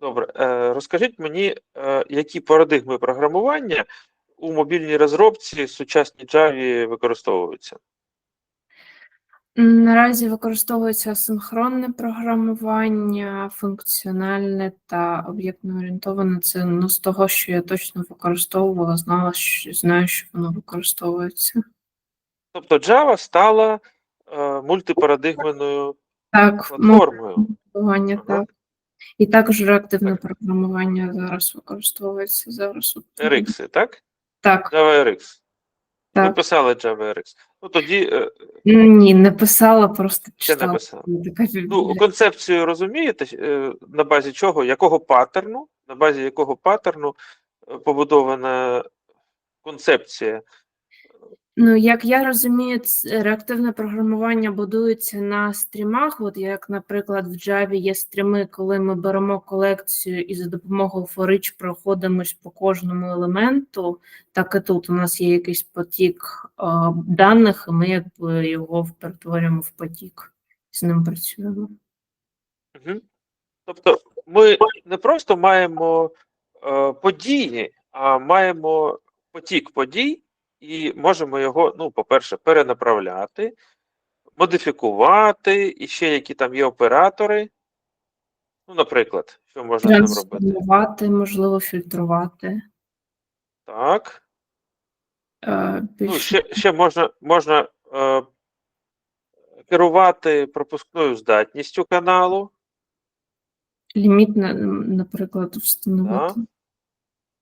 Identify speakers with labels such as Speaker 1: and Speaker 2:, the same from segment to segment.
Speaker 1: Добре. Е, Розкажіть мені, е, які парадигми програмування у мобільній розробці сучасній Java використовуються?
Speaker 2: Наразі використовується асинхронне програмування, функціональне та об'єктно орієнтоване. Це ну, з того, що я точно використовувала, знала, що знаю, що воно використовується.
Speaker 1: Тобто Java стала е, мультипарадигменною
Speaker 2: Так,
Speaker 1: платформою.
Speaker 2: так. І також реактивне
Speaker 1: Так.
Speaker 2: програмування зараз використовується. Зараз
Speaker 1: RX, так?
Speaker 2: Так,
Speaker 1: Java RX. Ви
Speaker 2: так.
Speaker 1: писали Java RX. Ну тоді е,
Speaker 2: Ні, не писала, просто
Speaker 1: ще
Speaker 2: читала.
Speaker 1: не писали.
Speaker 2: Така
Speaker 1: Ну,
Speaker 2: бібліотека.
Speaker 1: концепцію розумієте, е, на базі чого, якого паттерну, на базі якого паттерну е, побудована концепція.
Speaker 2: Ну, як я розумію, реактивне програмування будується на стрімах. От як, наприклад, в Java є стріми, коли ми беремо колекцію і за допомогою each проходимось по кожному елементу, так і тут у нас є якийсь потік а, даних, і ми якби його перетворюємо в потік, з ним працюємо.
Speaker 1: Мгм. Тобто ми не просто маємо е, події, а маємо потік подій і можемо його, ну, по-перше, перенаправляти, модифікувати, і ще які там є оператори. Ну, наприклад, що можна там робити?
Speaker 2: Можливо, фільтрувати.
Speaker 1: Так.
Speaker 2: Е,
Speaker 1: Ну, ще, ще можна, можна е, керувати пропускною здатністю каналу,
Speaker 2: ліміт, на- наприклад, встановити.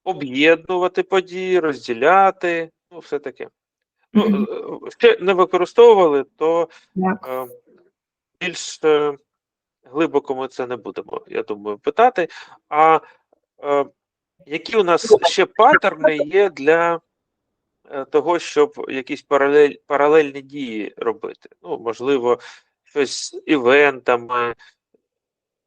Speaker 1: об'єднувати події, розділяти, все таке. Ну,
Speaker 2: Мгм.
Speaker 1: е, ще не використовували, то е, більш е, глибоко ми це не будемо, я думаю, питати. А е, які у нас ще паттерни є для е, того, щоб якісь паралель, паралельні дії робити? Ну, можливо, щось з івентами.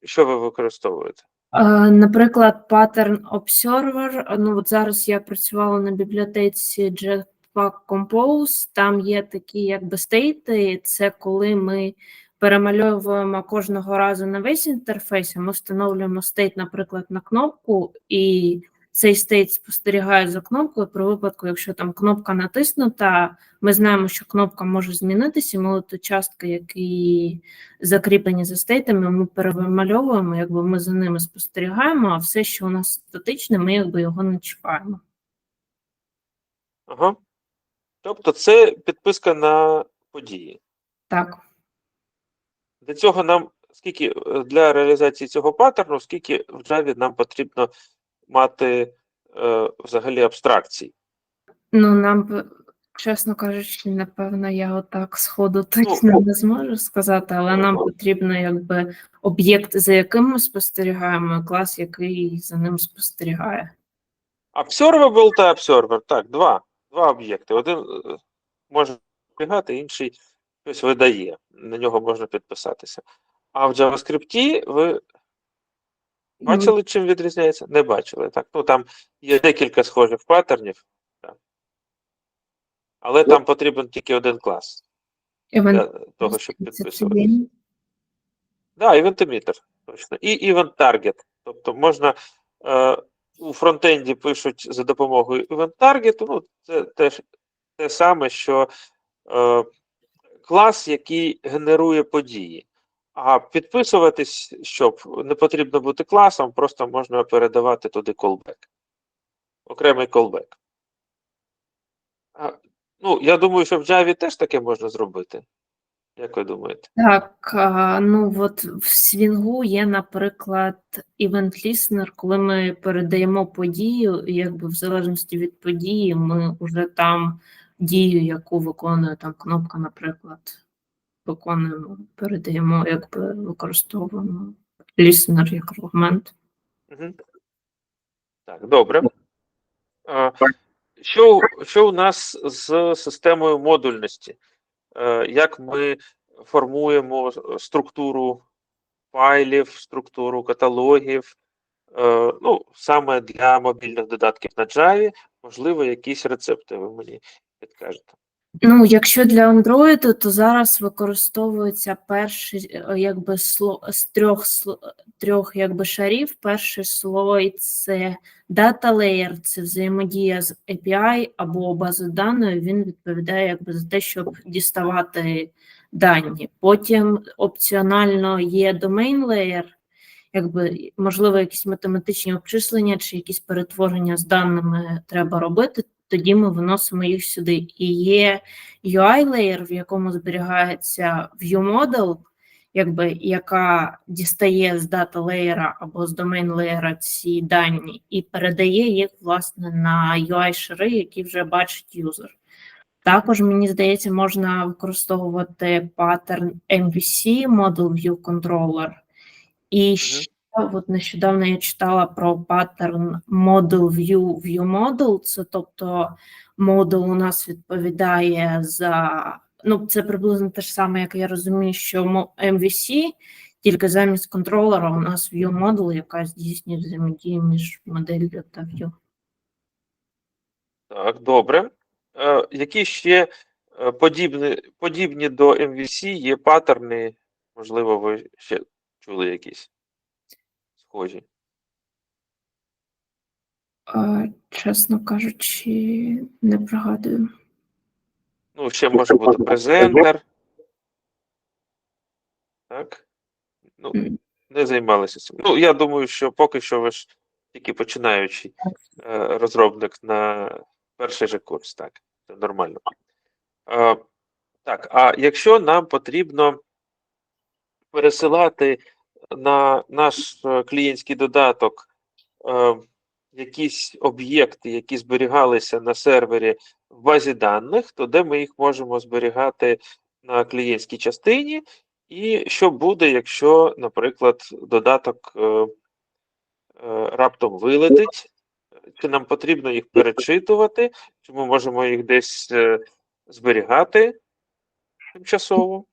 Speaker 1: Що ви використовуєте?
Speaker 2: Е, Наприклад, паттерн Observer. Ну, от зараз я працювала на бібліотеці Jetpack Compose. Там є такі якби стейти. Це коли ми перемальовуємо кожного разу на весь інтерфейс. Ми встановлюємо стейт, наприклад, на кнопку, і цей стейт спостерігає за кнопкою. При випадку, якщо там кнопка натиснута, ми знаємо, що кнопка може змінитися, і ми от частки, які закріплені за стейтами, ми перемальовуємо, якби ми за ними спостерігаємо, а все, що у нас статичне, ми якби його не чіпаємо.
Speaker 1: Ага. Тобто це підписка на події.
Speaker 2: Так.
Speaker 1: Для цього нам скільки е, для реалізації цього паттерну, скільки в Java нам потрібно мати е, взагалі абстракцій?
Speaker 2: Ну, нам, чесно кажучи, напевно, я отак сходу точно
Speaker 1: о-
Speaker 2: не зможу сказати, але нам потрібно якби об'єкт, за яким ми спостерігаємо, і клас, який за ним спостерігає.
Speaker 1: Observable та Observer. Так, два. Два об'єкти. Один е, може зберігати, інший щось видає. На нього можна підписатися. А в JavaScript ви бачили, чим відрізняється? Не бачили. Так. Ну, там є декілька схожих паттернів. Так. Але там потрібен тільки один клас для того, щоб підписуватися. Да, event точно. І event target. Тобто можна е, у фронтенді пишуть за допомогою event target, ну, це теж те саме, що е, клас, який генерує події. А підписуватись, щоб не потрібно бути класом, просто можна передавати туди callback. Окремий. А, ну, я думаю, що в Java теж таке можна зробити. Як ви думаєте?
Speaker 2: Так, ну от в Свінгу є, наприклад, event listener, коли ми передаємо подію, і якби в залежності від події, ми вже там дію, яку виконує там кнопка, наприклад, виконуємо, передаємо, якби використовуємо listener як аргумент.
Speaker 1: Угу. Так, добре. А, що, що у нас з системою модульності? Е, Як ми формуємо структуру файлів, структуру каталогів? Е, Ну, саме для мобільних додатків на Java, можливо, якісь рецепти ви мені підкажете.
Speaker 2: Ну, якщо для Android, то зараз використовується перший е, якби сло з трьох трьох якби шарів. Перший слой це data layer, це взаємодія з API або базою даною. Він відповідає якби за те, щоб діставати дані. Потім опціонально є domain layer, якби можливо якісь математичні обчислення чи якісь перетворення з даними треба робити. Тоді ми виносимо їх сюди. І є UI layer, в якому зберігається view model, якби, яка дістає з data layer або з domain layer ці дані і передає їх власне на UI шари, які вже бачить юзер. Також мені здається, можна використовувати паттерн MVC, Model View Controller. І ще от нещодавно я читала про паттерн Model View View Model. Це тобто модул у нас відповідає за. Ну, це приблизно те ж саме, як я розумію, що MVC, тільки замість контролера у нас view model, яка здійснює взаємодію між моделлю та view.
Speaker 1: Так, добре. Е, які ще е, подібні, подібні до MVC є паттерни, можливо, ви ще чули якісь схожі.
Speaker 2: А, чесно кажучи, не пригадую.
Speaker 1: Ну, ще може бути презентер. Так. Ну, не займалися цим. Ну, я думаю, що поки що ви ж тільки починаючий е, розробник на перший же курс, так. Це нормально. Е, так, а якщо нам потрібно пересилати на наш е, клієнтський додаток е, якісь об'єкти, які зберігалися на сервері в базі даних, то де ми їх можемо зберігати на клієнтській частині, і що буде, якщо, наприклад, додаток е, е, раптом вилетить, чи нам потрібно їх перечитувати, чи ми можемо їх десь е, зберігати тимчасово.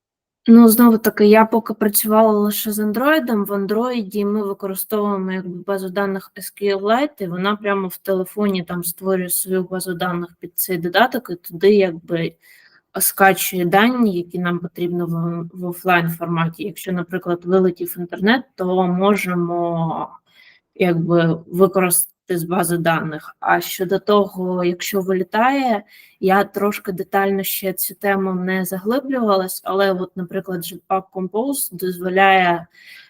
Speaker 2: Ну, знову таки, я поки працювала лише з Android. В Android ми використовуємо якби базу даних SQLite, і вона прямо в телефоні там створює свою базу даних під цей додаток, і туди якби скачує дані, які нам потрібно в, в офлайн форматі. Якщо, наприклад, вилетів інтернет, то можемо якби використати з бази даних. А щодо того, якщо вилітає, я трошки детально ще цю тему не заглиблювалась, але, от, наприклад, Jetpack Compose дозволяє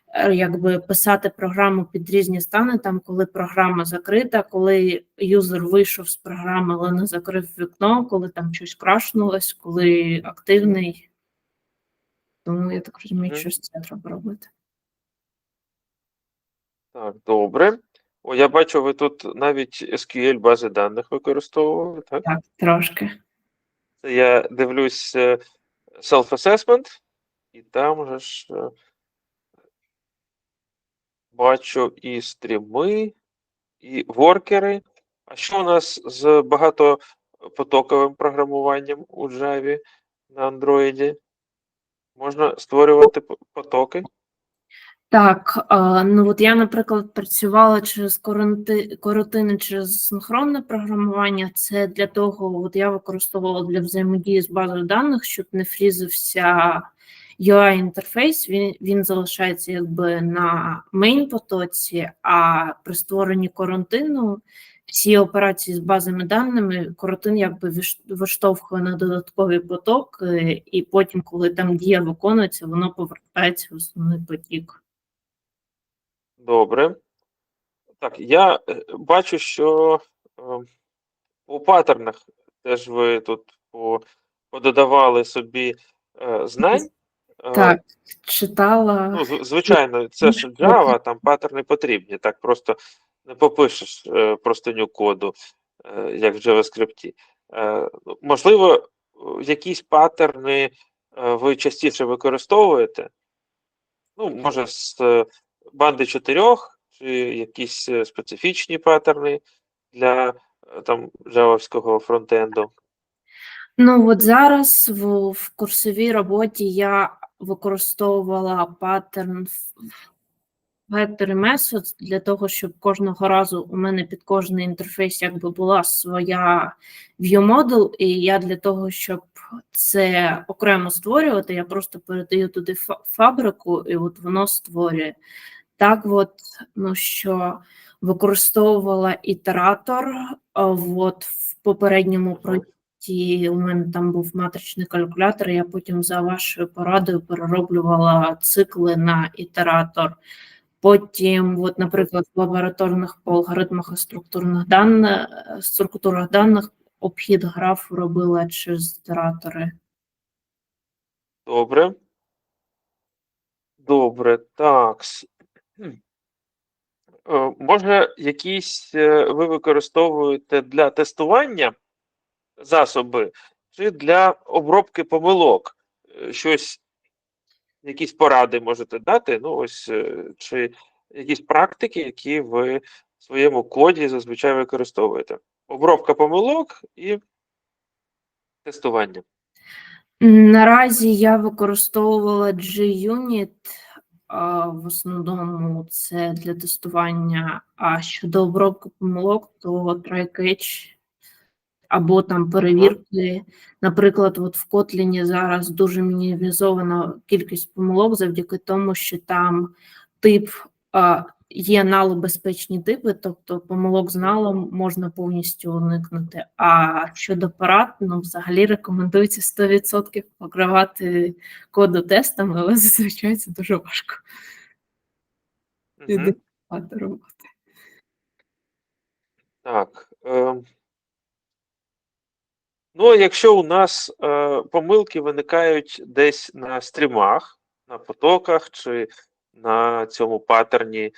Speaker 2: е, якби писати програму під різні стани, там, коли програма закрита, коли юзер вийшов з програми, але не закрив вікно, коли там щось крашнулось, коли активний. Тому я так розумію, що це треба робити.
Speaker 1: Так, добре. О, я бачу, ви тут навіть SQL бази даних використовували, так?
Speaker 2: Так, трошки.
Speaker 1: Це я дивлюсь е, self-assessment, і там же ж е, бачу і стріми, і воркери. А що у нас з багатопотоковим програмуванням у Java на Android? Можна створювати потоки?
Speaker 2: Так, ну от я, наприклад, працювала через коротини через синхронне програмування. Це для того, от я використовувала для взаємодії з базою даних, щоб не фрізився UI-інтерфейс. Він, він залишається якби на мейн потоці, а при створенні карантину всі операції з базами даними коротин якби виш- виштовхує на додатковий поток, е, і потім, коли там дія виконується, воно повертається в основний потік.
Speaker 1: Добре. Так, я е, бачу, що е, у паттернах теж ви тут по- пододавали собі е, знань.
Speaker 2: Так, читала.
Speaker 1: Ну, звичайно, це ж Java, там паттерни потрібні. Так просто не попишеш простиню коду, як в JavaScript. Ну, можливо, якісь паттерни ви частіше використовуєте. Ну, може, з банди чотирьох, чи якісь е, специфічні паттерни для е, там джавовського фронтенду.
Speaker 2: Ну от зараз в, в курсовій роботі я використовувала паттерн Vector Methods для того, щоб кожного разу у мене під кожний інтерфейс якби була своя view model, і я для того, щоб це окремо створювати, я просто передаю туди фа- фабрику, і от воно створює. Так, от, ну що використовувала ітератор, от в попередньому проєкті у мене там був матричний калькулятор, я потім за вашою порадою перероблювала цикли на ітератор. Потім, от, наприклад, в лабораторних по алгоритмах і структурних даних, структурах даних обхід графу робила через ітератори.
Speaker 1: Добре. Добре, так. Е, Може, якісь е, ви використовуєте для тестування засоби чи для обробки помилок? Е, Щось, якісь поради можете дати? Ну, ось, е, чи якісь практики, які ви в своєму коді зазвичай використовуєте? Обробка помилок і тестування.
Speaker 2: Наразі я використовувала JUnit, в основному це для тестування. А щодо обробки помилок, то TryCatch або там перевірки. Наприклад, от в Kotlin зараз дуже мінімізована кількість помилок завдяки тому, що там тип а, є налобезпечні типи, тобто помилок з налом можна повністю уникнути. А щодо парад, ну взагалі рекомендується 100% покривати коду тестами, але зазвичай це дуже важко. Роботи.
Speaker 1: Так. Е, ну, якщо у нас е, помилки виникають десь на стрімах, на потоках чи на цьому паттерні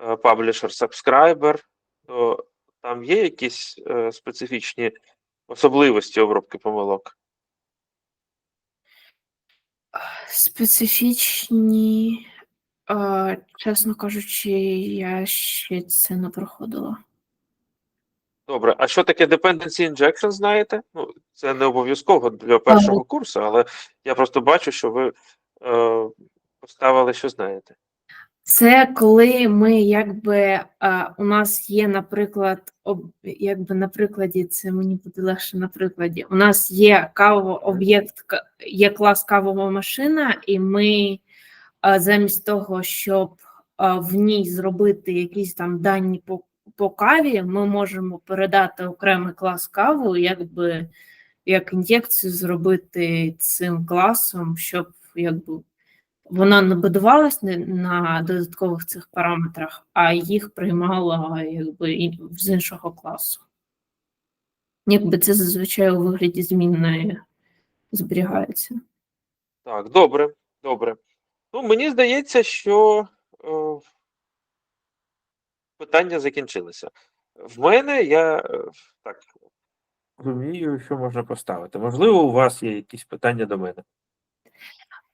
Speaker 1: е, publisher-subscriber, то там є якісь е, специфічні особливості обробки помилок?
Speaker 2: Специфічні, е, чесно кажучи, я ще це не проходила.
Speaker 1: Добре, а що таке dependency injection, знаєте? Ну, це не обов'язково для першого курсу, але я просто бачу, що ви е, поставили, що знаєте.
Speaker 2: Це коли ми якби е, у нас є, наприклад, об, якби на прикладі, це мені буде легше на прикладі. У нас є кавовий об'єкт, є клас кавова машина, і ми е, замість того, щоб е, в ній зробити якісь там дані по, по каві, ми можемо передати окремий клас каву, якби як ін'єкцію зробити цим класом, щоб якби вона не будувалась на додаткових цих параметрах, а їх приймала якби з іншого класу. Якби це зазвичай у вигляді змінної зберігається.
Speaker 1: Так, добре, добре. Ну, мені здається, що питання закінчилися. В мене я е, так розумію, що можна поставити. Можливо, у вас є якісь питання до мене.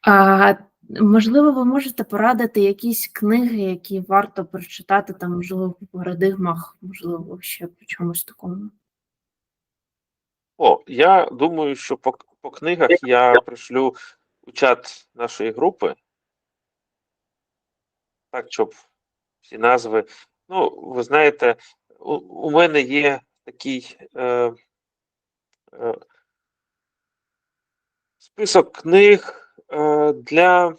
Speaker 2: А можливо, ви можете порадити якісь книги, які варто прочитати, там, можливо, по парадигмах, можливо, ще по чомусь такому.
Speaker 1: О, я думаю, що по, по книгах я пришлю у чат нашої групи. Так, щоб всі назви. Ну, ви знаєте, у, у мене є такий е, е, список книг е, для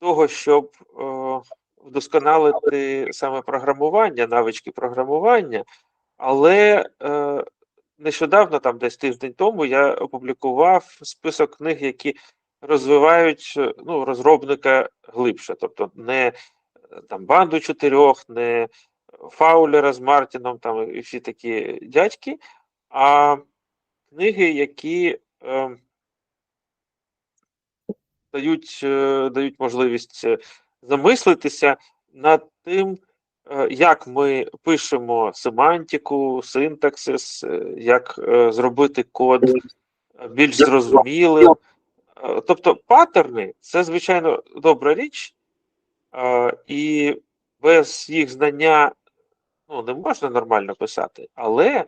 Speaker 1: того, щоб е, вдосконалити саме програмування, навички програмування, але е, нещодавно, там десь тиждень тому, я опублікував список книг, які розвивають ну, розробника глибше, тобто не там банду чотирьох, не Фаулера з Мартіном, там і всі такі дядьки, а книги, які е, дають, е, дають можливість е, замислитися над тим, е, як ми пишемо семантику, синтаксис, е, як е, зробити код е, більш зрозумілим. Е, Тобто паттерни це, звичайно, добра річ, е, і без їх знання ну, не можна нормально писати. Але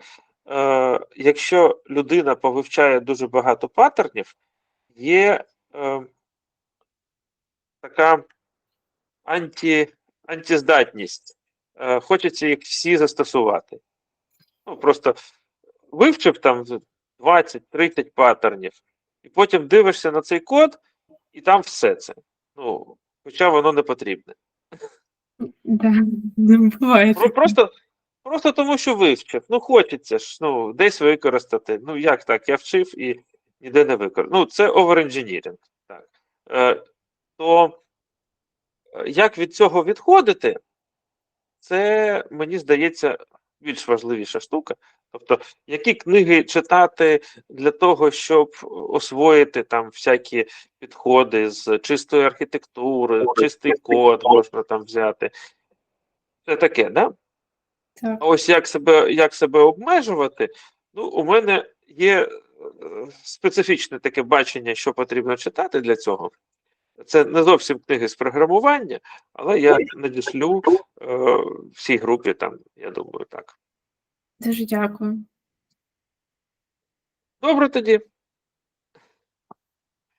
Speaker 1: е, якщо людина повивчає дуже багато паттернів, є е, така анті, антиздатність. Е, Хочеться їх всі застосувати. Ну, просто вивчив там 20-30 паттернів, і потім дивишся на цей код, і там все це. Ну, хоча воно не потрібне.
Speaker 2: Да, не буває.
Speaker 1: Про- Просто, просто тому, що вивчив. Ну, хочеться ж ну, десь використати. Ну, як так? Я вчив і ніде не використав. Ну, це overengineering. Так. Е, то е, як від цього відходити, це, мені здається, більш важливіша штука. Тобто, які книги читати для того, щоб освоїти там всякі підходи з чистої архітектури, чистий код можна там взяти. Це таке, да?
Speaker 2: Так.
Speaker 1: А ось як себе, як себе обмежувати, ну, у мене є е, специфічне таке бачення, що потрібно читати для цього. Це не зовсім книги з програмування, але я надішлю е, всій групі там, я думаю, так.
Speaker 2: Дуже дякую.
Speaker 1: Добре тоді.